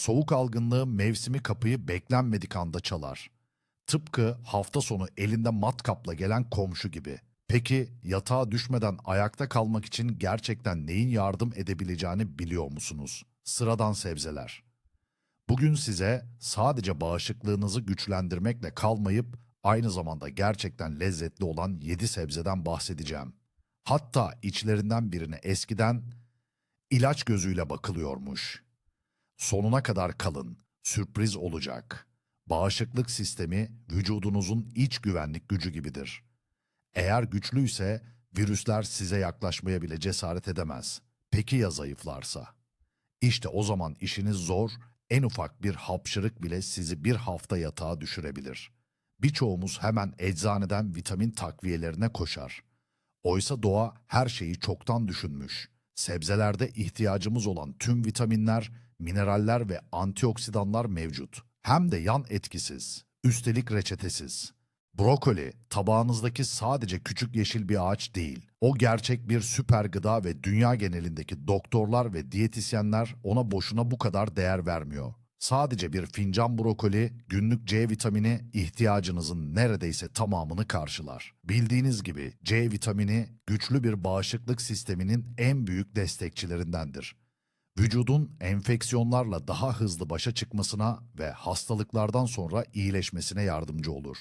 Soğuk algınlığı mevsimi kapıyı beklenmedik anda çalar. Tıpkı hafta sonu elinde matkapla gelen komşu gibi. Peki yatağa düşmeden ayakta kalmak için gerçekten neyin yardım edebileceğini biliyor musunuz? Sıradan sebzeler. Bugün size sadece bağışıklığınızı güçlendirmekle kalmayıp aynı zamanda gerçekten lezzetli olan 7 sebzeden bahsedeceğim. Hatta içlerinden birine eskiden ilaç gözüyle bakılıyormuş. Sonuna kadar kalın, sürpriz olacak. Bağışıklık sistemi vücudunuzun iç güvenlik gücü gibidir. Eğer güçlüyse virüsler size yaklaşmaya bile cesaret edemez. Peki ya zayıflarsa? İşte o zaman işiniz zor, en ufak bir hapşırık bile sizi bir hafta yatağa düşürebilir. Birçoğumuz hemen eczaneden vitamin takviyelerine koşar. Oysa doğa her şeyi çoktan düşünmüş. Sebzelerde ihtiyacımız olan tüm vitaminler, mineraller ve antioksidanlar mevcut. Hem de yan etkisiz, üstelik reçetesiz. Brokoli, tabağınızdaki sadece küçük yeşil bir ağaç değil. O gerçek bir süper gıda ve dünya genelindeki doktorlar ve diyetisyenler ona boşuna bu kadar değer vermiyor. Sadece bir fincan brokoli, günlük C vitamini ihtiyacınızın neredeyse tamamını karşılar. Bildiğiniz gibi C vitamini güçlü bir bağışıklık sisteminin en büyük destekçilerindendir. Vücudun enfeksiyonlarla daha hızlı başa çıkmasına ve hastalıklardan sonra iyileşmesine yardımcı olur.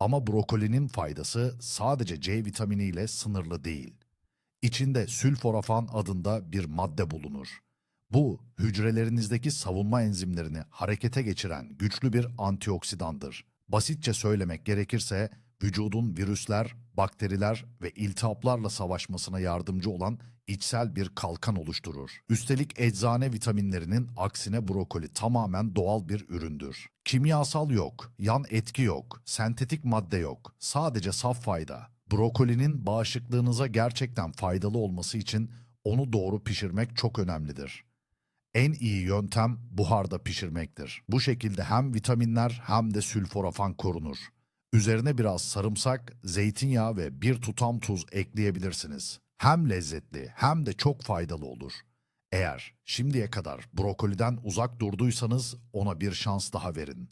Ama brokolinin faydası sadece C vitaminiyle sınırlı değil. İçinde sülforafan adında bir madde bulunur. Bu, hücrelerinizdeki savunma enzimlerini harekete geçiren güçlü bir antioksidandır. Basitçe söylemek gerekirse, vücudun virüsler, bakteriler ve iltihaplarla savaşmasına yardımcı olan içsel bir kalkan oluşturur. Üstelik eczane vitaminlerinin aksine brokoli tamamen doğal bir üründür. Kimyasal yok, yan etki yok, sentetik madde yok, sadece saf fayda. Brokolinin bağışıklığınıza gerçekten faydalı olması için onu doğru pişirmek çok önemlidir. En iyi yöntem buharda pişirmektir. Bu şekilde hem vitaminler hem de sülforafan korunur. Üzerine biraz sarımsak, zeytinyağı ve bir tutam tuz ekleyebilirsiniz. Hem lezzetli hem de çok faydalı olur. Eğer şimdiye kadar brokoliden uzak durduysanız ona bir şans daha verin.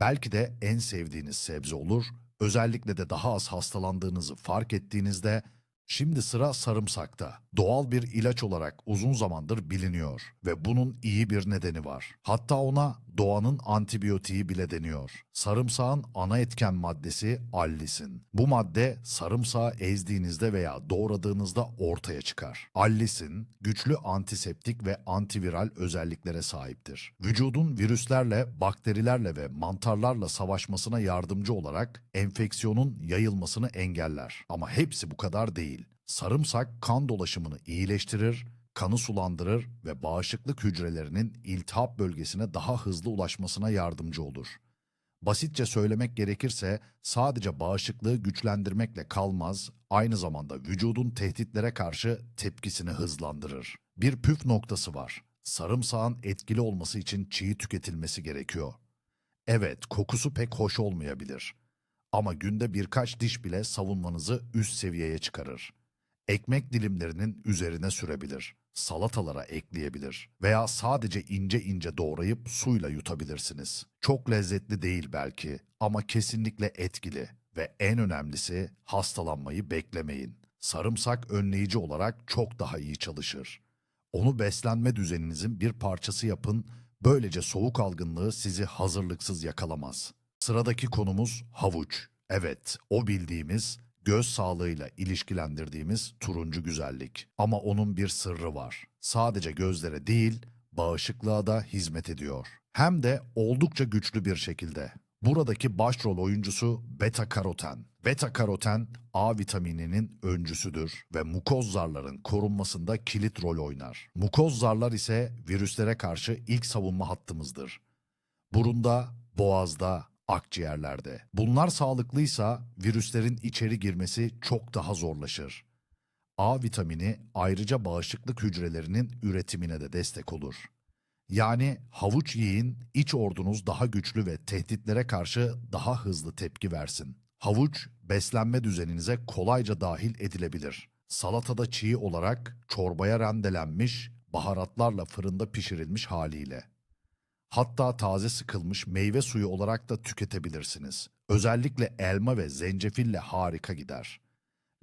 Belki de en sevdiğiniz sebze olur, özellikle de daha az hastalandığınızı fark ettiğinizde Şimdi sıra sarımsakta. Doğal bir ilaç olarak uzun zamandır biliniyor ve bunun iyi bir nedeni var. Hatta ona doğanın antibiyotiği bile deniyor. Sarımsağın ana etken maddesi allisin. Bu madde sarımsağı ezdiğinizde veya doğradığınızda ortaya çıkar. Allisin güçlü antiseptik ve antiviral özelliklere sahiptir. Vücudun virüslerle, bakterilerle ve mantarlarla savaşmasına yardımcı olarak enfeksiyonun yayılmasını engeller. Ama hepsi bu kadar değil. Sarımsak kan dolaşımını iyileştirir, kanı sulandırır ve bağışıklık hücrelerinin iltihap bölgesine daha hızlı ulaşmasına yardımcı olur. Basitçe söylemek gerekirse sadece bağışıklığı güçlendirmekle kalmaz, aynı zamanda vücudun tehditlere karşı tepkisini hızlandırır. Bir püf noktası var. Sarımsağın etkili olması için çiğ tüketilmesi gerekiyor. Evet, kokusu pek hoş olmayabilir. Ama günde birkaç diş bile savunmanızı üst seviyeye çıkarır. Ekmek dilimlerinin üzerine sürebilir, salatalara ekleyebilir veya sadece ince ince doğrayıp suyla yutabilirsiniz. Çok lezzetli değil belki ama kesinlikle etkili ve en önemlisi hastalanmayı beklemeyin. Sarımsak önleyici olarak çok daha iyi çalışır. Onu beslenme düzeninizin bir parçası yapın, böylece soğuk algınlığı sizi hazırlıksız yakalamaz. Sıradaki konumuz havuç. Evet, o bildiğimiz göz sağlığıyla ilişkilendirdiğimiz turuncu güzellik. Ama onun bir sırrı var. Sadece gözlere değil, bağışıklığa da hizmet ediyor. Hem de oldukça güçlü bir şekilde. Buradaki başrol oyuncusu beta karoten. Beta karoten A vitamininin öncüsüdür ve mukoz zarların korunmasında kilit rol oynar. Mukoz zarlar ise virüslere karşı ilk savunma hattımızdır. Burunda, boğazda, akciğerlerde. Bunlar sağlıklıysa virüslerin içeri girmesi çok daha zorlaşır. A vitamini ayrıca bağışıklık hücrelerinin üretimine de destek olur. Yani havuç yiyin, iç ordunuz daha güçlü ve tehditlere karşı daha hızlı tepki versin. Havuç, beslenme düzeninize kolayca dahil edilebilir. Salatada çiğ olarak, çorbaya rendelenmiş, baharatlarla fırında pişirilmiş haliyle. Hatta taze sıkılmış meyve suyu olarak da tüketebilirsiniz. Özellikle elma ve zencefille harika gider.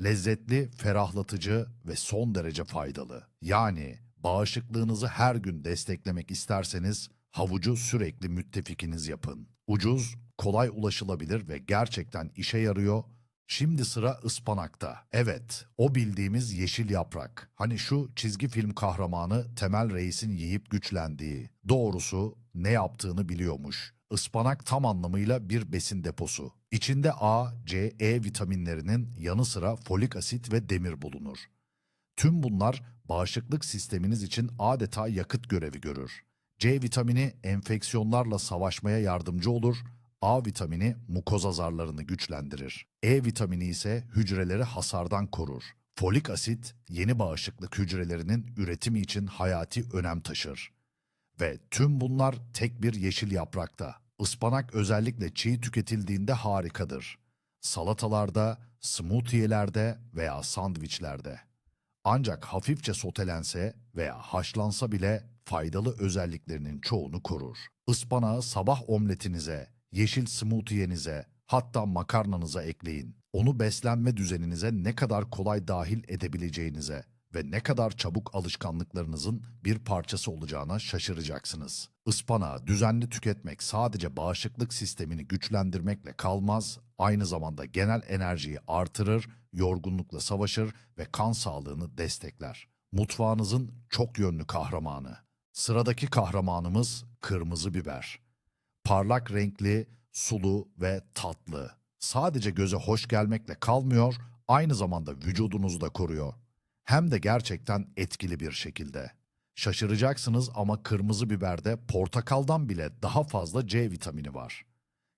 Lezzetli, ferahlatıcı ve son derece faydalı. Yani bağışıklığınızı her gün desteklemek isterseniz havucu sürekli müttefikiniz yapın. Ucuz, kolay ulaşılabilir ve gerçekten işe yarıyor. Şimdi sıra ıspanakta. Evet, o bildiğimiz yeşil yaprak. Hani şu çizgi film kahramanı Temel Reis'in yiyip güçlendiği. Doğrusu ne yaptığını biliyormuş. Ispanak tam anlamıyla bir besin deposu. İçinde A, C, E vitaminlerinin yanı sıra folik asit ve demir bulunur. Tüm bunlar bağışıklık sisteminiz için adeta yakıt görevi görür. C vitamini enfeksiyonlarla savaşmaya yardımcı olur, A vitamini mukoza zarlarını güçlendirir. E vitamini ise hücreleri hasardan korur. Folik asit yeni bağışıklık hücrelerinin üretimi için hayati önem taşır. Ve tüm bunlar tek bir yeşil yaprakta. Ispanak özellikle çiğ tüketildiğinde harikadır. Salatalarda, smoothie'lerde veya sandviçlerde. Ancak hafifçe sotelense veya haşlansa bile faydalı özelliklerinin çoğunu korur. Ispanağı sabah omletinize, yeşil smoothie'nize, hatta makarnanıza ekleyin. Onu beslenme düzeninize ne kadar kolay dahil edebileceğinize ve ne kadar çabuk alışkanlıklarınızın bir parçası olacağına şaşıracaksınız. Ispanağı düzenli tüketmek sadece bağışıklık sistemini güçlendirmekle kalmaz, aynı zamanda genel enerjiyi artırır, yorgunlukla savaşır ve kan sağlığını destekler. Mutfağınızın çok yönlü kahramanı. Sıradaki kahramanımız kırmızı biber. Parlak renkli, sulu ve tatlı. Sadece göze hoş gelmekle kalmıyor, aynı zamanda vücudunuzu da koruyor. Hem de gerçekten etkili bir şekilde. Şaşıracaksınız ama kırmızı biberde portakaldan bile daha fazla C vitamini var.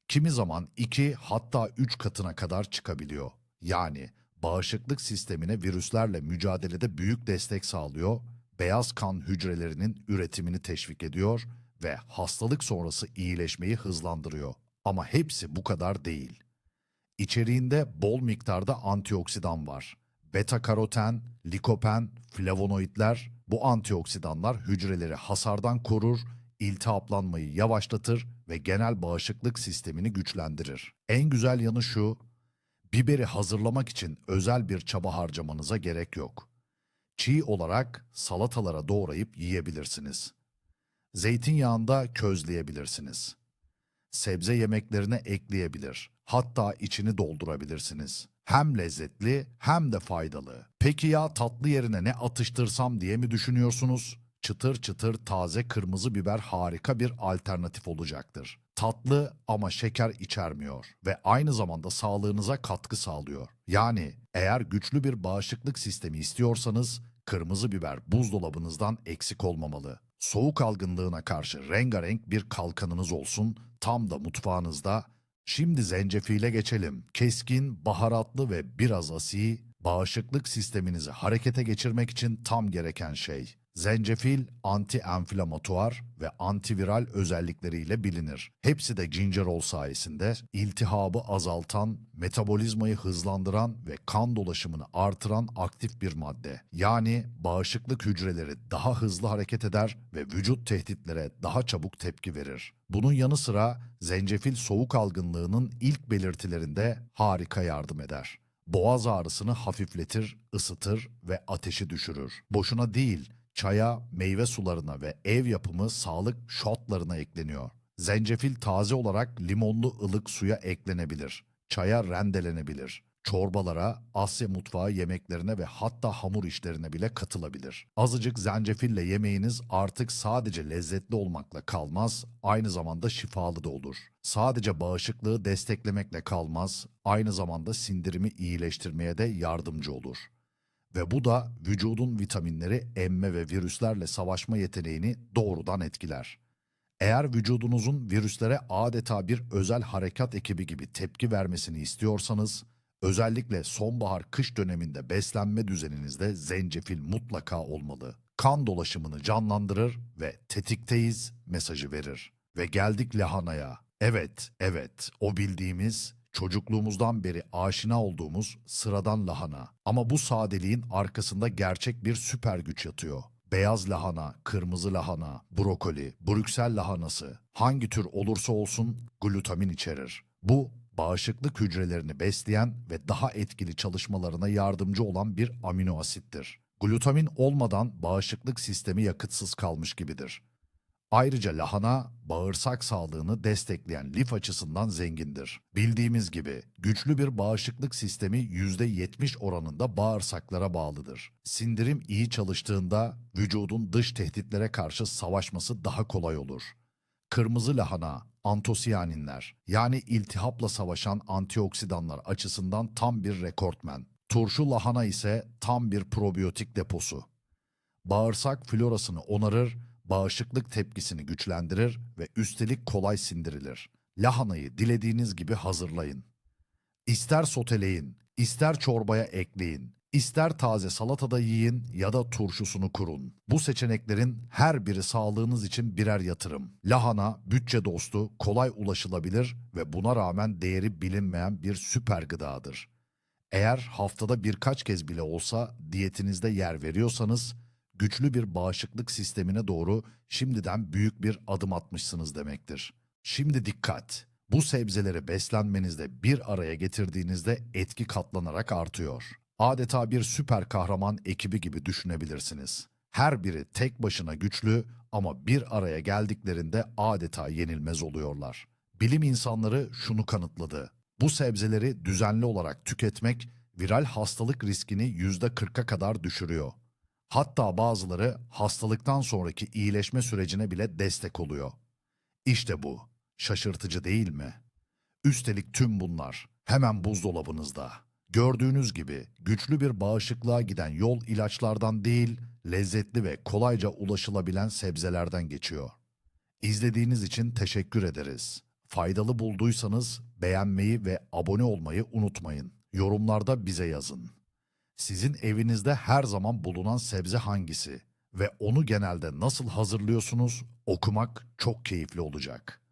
Kimi zaman 2 hatta 3 katına kadar çıkabiliyor. Yani bağışıklık sistemine virüslerle mücadelede büyük destek sağlıyor, beyaz kan hücrelerinin üretimini teşvik ediyor ve hastalık sonrası iyileşmeyi hızlandırıyor. Ama hepsi bu kadar değil. İçeriğinde bol miktarda antioksidan var. Beta karoten, likopen, flavonoidler bu antioksidanlar hücreleri hasardan korur, iltihaplanmayı yavaşlatır ve genel bağışıklık sistemini güçlendirir. En güzel yanı şu, biberi hazırlamak için özel bir çaba harcamanıza gerek yok. Çiğ olarak salatalara doğrayıp yiyebilirsiniz. Zeytinyağında közleyebilirsiniz. Sebze yemeklerine ekleyebilir. Hatta içini doldurabilirsiniz. Hem lezzetli hem de faydalı. Peki ya tatlı yerine ne atıştırsam diye mi düşünüyorsunuz? Çıtır çıtır taze kırmızı biber harika bir alternatif olacaktır. Tatlı ama şeker içermiyor ve aynı zamanda sağlığınıza katkı sağlıyor. Yani eğer güçlü bir bağışıklık sistemi istiyorsanız kırmızı biber buzdolabınızdan eksik olmamalı. Soğuk algınlığına karşı rengarenk bir kalkanınız olsun, tam da mutfağınızda. Şimdi zencefile geçelim. Keskin, baharatlı ve biraz asi, bağışıklık sisteminizi harekete geçirmek için tam gereken şey. Zencefil anti-enflamatuar ve antiviral özellikleriyle bilinir. Hepsi de gingerol sayesinde iltihabı azaltan, metabolizmayı hızlandıran ve kan dolaşımını artıran aktif bir madde. Yani bağışıklık hücreleri daha hızlı hareket eder ve vücut tehditlere daha çabuk tepki verir. Bunun yanı sıra zencefil soğuk algınlığının ilk belirtilerinde harika yardım eder. Boğaz ağrısını hafifletir, ısıtır ve ateşi düşürür. Boşuna değil, çaya, meyve sularına ve ev yapımı sağlık şotlarına ekleniyor. Zencefil taze olarak limonlu ılık suya eklenebilir. Çaya rendelenebilir. Çorbalara, Asya mutfağı yemeklerine ve hatta hamur işlerine bile katılabilir. Azıcık zencefille yemeğiniz artık sadece lezzetli olmakla kalmaz, aynı zamanda şifalı da olur. Sadece bağışıklığı desteklemekle kalmaz, aynı zamanda sindirimi iyileştirmeye de yardımcı olur. Ve bu da vücudun vitaminleri emme ve virüslerle savaşma yeteneğini doğrudan etkiler. Eğer vücudunuzun virüslere adeta bir özel harekat ekibi gibi tepki vermesini istiyorsanız, özellikle sonbahar-kış döneminde beslenme düzeninizde zencefil mutlaka olmalı. Kan dolaşımını canlandırır ve tetikteyiz mesajı verir. Ve geldik lahanaya. Evet, evet, o bildiğimiz çocukluğumuzdan beri aşina olduğumuz sıradan lahana. Ama bu sadeliğin arkasında gerçek bir süper güç yatıyor. beyaz lahana, kırmızı lahana, brokoli, brüksel lahanası hangi tür olursa olsun glutamin içerir. Bu bağışıklık hücrelerini besleyen ve daha etkili çalışmalarına yardımcı olan bir amino asittir. Glutamin olmadan bağışıklık sistemi yakıtsız kalmış gibidir. Ayrıca lahana bağırsak sağlığını destekleyen lif açısından zengindir. Bildiğimiz gibi güçlü bir bağışıklık sistemi %70 oranında bağırsaklara bağlıdır. Sindirim iyi çalıştığında vücudun dış tehditlere karşı savaşması daha kolay olur. Kırmızı lahana, antosiyaninler yani iltihapla savaşan antioksidanlar açısından tam bir rekortmen. Turşu lahana ise tam bir probiyotik deposu. Bağırsak florasını onarır, bağışıklık tepkisini güçlendirir ve üstelik kolay sindirilir. Lahanayı dilediğiniz gibi hazırlayın. İster soteleyin, ister çorbaya ekleyin, ister taze salatada yiyin ya da turşusunu kurun. Bu seçeneklerin her biri sağlığınız için birer yatırım. Lahana bütçe dostu, kolay ulaşılabilir ve buna rağmen değeri bilinmeyen bir süper gıdadır. Eğer haftada birkaç kez bile olsa diyetinizde yer veriyorsanız güçlü bir bağışıklık sistemine doğru şimdiden büyük bir adım atmışsınız demektir. Şimdi dikkat! Bu sebzeleri beslenmenizde bir araya getirdiğinizde etki katlanarak artıyor. Adeta bir süper kahraman ekibi gibi düşünebilirsiniz. Her biri tek başına güçlü ama bir araya geldiklerinde adeta yenilmez oluyorlar. Bilim insanları şunu kanıtladı. Bu sebzeleri düzenli olarak tüketmek viral hastalık riskini %40'a kadar düşürüyor. Hatta bazıları hastalıktan sonraki iyileşme sürecine bile destek oluyor. İşte bu. Şaşırtıcı değil mi? Üstelik tüm bunlar hemen buzdolabınızda. Gördüğünüz gibi güçlü bir bağışıklığa giden yol ilaçlardan değil, lezzetli ve kolayca ulaşılabilen sebzelerden geçiyor. İzlediğiniz için teşekkür ederiz. Faydalı bulduysanız beğenmeyi ve abone olmayı unutmayın. Yorumlarda bize yazın. Sizin evinizde her zaman bulunan sebze hangisi ve onu genelde nasıl hazırlıyorsunuz okumak çok keyifli olacak.